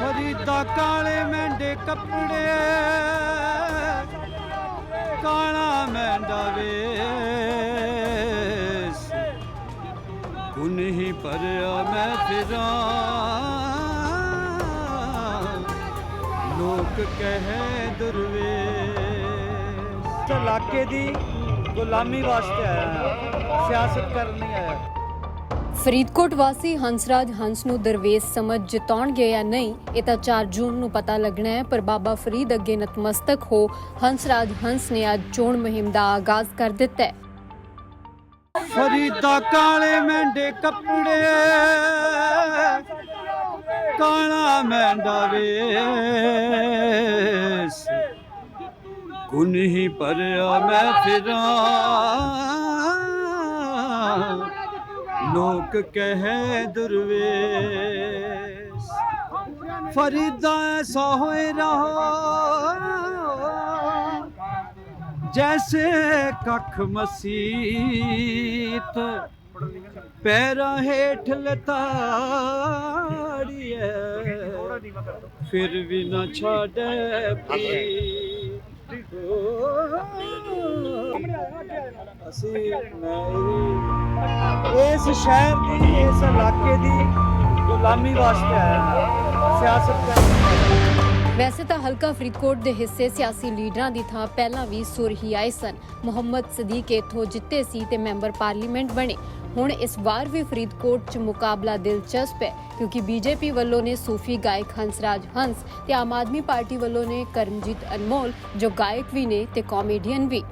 ਫਰੀਦਾ ਕਾਲੇ ਮੈਂਡੇ ਕੱਪੜੇ, ਕਾਲਾ ਮੈਂਡਾ ਵੇਸ। ਗੁਨਹੀ ਭਰਿਆ ਮੈਂ ਫਿਰਾਂ। ਲੋਕ ਕਹੇ ਦੁਰਵੇਸ਼। ਇਲਾਕੇ ਦੀ ਗੁਲਾਮੀ ਵਾਸਤੇ ਆਇਆ, ਸਿਆਸਤ ਕਰਨ ਨਹੀਂ ਆਇਆ। ਫਰੀਦਕੋਟ ਵਾਸੀ ਹੰਸਰਾਜ ਹੰਸ ਨੂੰ ਦਰਵੇਸ਼ ਸਮਝ ਜਿਤਾਉਣਗੇ ਜਾਂ ਨਹੀਂ, ਇਹ ਤਾਂ 4 ਜੂਨ ਨੂੰ ਪਤਾ ਲੱਗਣਾ ਹੈ, ਪਰ ਬਾਬਾ ਫਰੀਦ ਅੱਗੇ ਨਤਮਸਤਕ ਹੋ, ਹੰਸਰਾਜ ਹੰਸ ਨੇ ਅੱਜ ਚੋਣ ਮੁਹਿੰਮ ਦਾ ਆਗਾਜ਼ ਕਰ ਦਿੱਤਾ ਹੈ। ਫਰੀਦਾ ਕਾਲੇ ਮੈਂਡੇ ਕੱਪੜੇ, ਕਾਲਾ ਮੈਂਡਾ ਵੇਸ। ਗੁਨਹੀ ਭਰਿਆ ਮੈਂ ਫਿਰਾਂ ਲੋਕ ਕਹੇ ਦੁਰਵੇਸ਼। ਫਰੀਦਾ ਐਸਾ ਹੋਏ ਰਹਾ। ਜੈਸੇ ਕੱਖ ਮਸੀਤ ਪੈਰਾਂ ਹੇਠ ਲਤਾੜੀਏ ਫਿਰ ਵੀ ਨਾ ਛਾੜੇ ਅਸੀਂ ਮੈਂ ਇਸ ਸ਼ਹਿਰ ਦੀ, ਇਸ ਇਲਾਕੇ ਦੀ ਗੁਲਾਮੀ ਵਾਸਤੇ ਆਇਆ ਸਿਆਸਤ ਕਰਨ ਵੈਸੇ ਤਾਂ ਹਲਕਾ ਫਰੀਦਕੋਟ ਦੇ ਹਿੱਸੇ ਸਿਆਸੀ ਲੀਡਰਾਂ ਦੀ ਥਾਂ ਪਹਿਲਾਂ ਵੀ ਸੁਰਹੀ ਆਏ ਸਨ। ਮੁਹੰਮਦ ਸਦੀਕ ਇੱਥੋਂ ਜਿੱਤੇ ਸੀ ਤੇ ਮੈਂਬਰ ਪਾਰਲੀਮੈਂਟ ਬਣੇ। ਹੁਣ ਇਸ ਵਾਰ ਵੀ ਫਰੀਦਕੋਟ 'ਚ ਮੁਕਾਬਲਾ ਦਿਲਚਸਪ ਹੈ, ਕਿਉਂਕਿ ਬੀਜੇਪੀ ਵੱਲੋਂ ਨੇ ਸੂਫੀ ਗਾਇਕ ਹੰਸਰਾਜ ਹੰਸ ਤੇ ਆਮ ਆਦਮੀ ਪਾਰਟੀ ਵੱਲੋਂ ਨੇ ਕਰਮਜੀਤ ਅਨਮੋਲ, ਜੋ ਗਾਇਕ ਵੀ ਨੇ ਤੇ ਕਾਮੇਡੀਅਨ ਵੀ।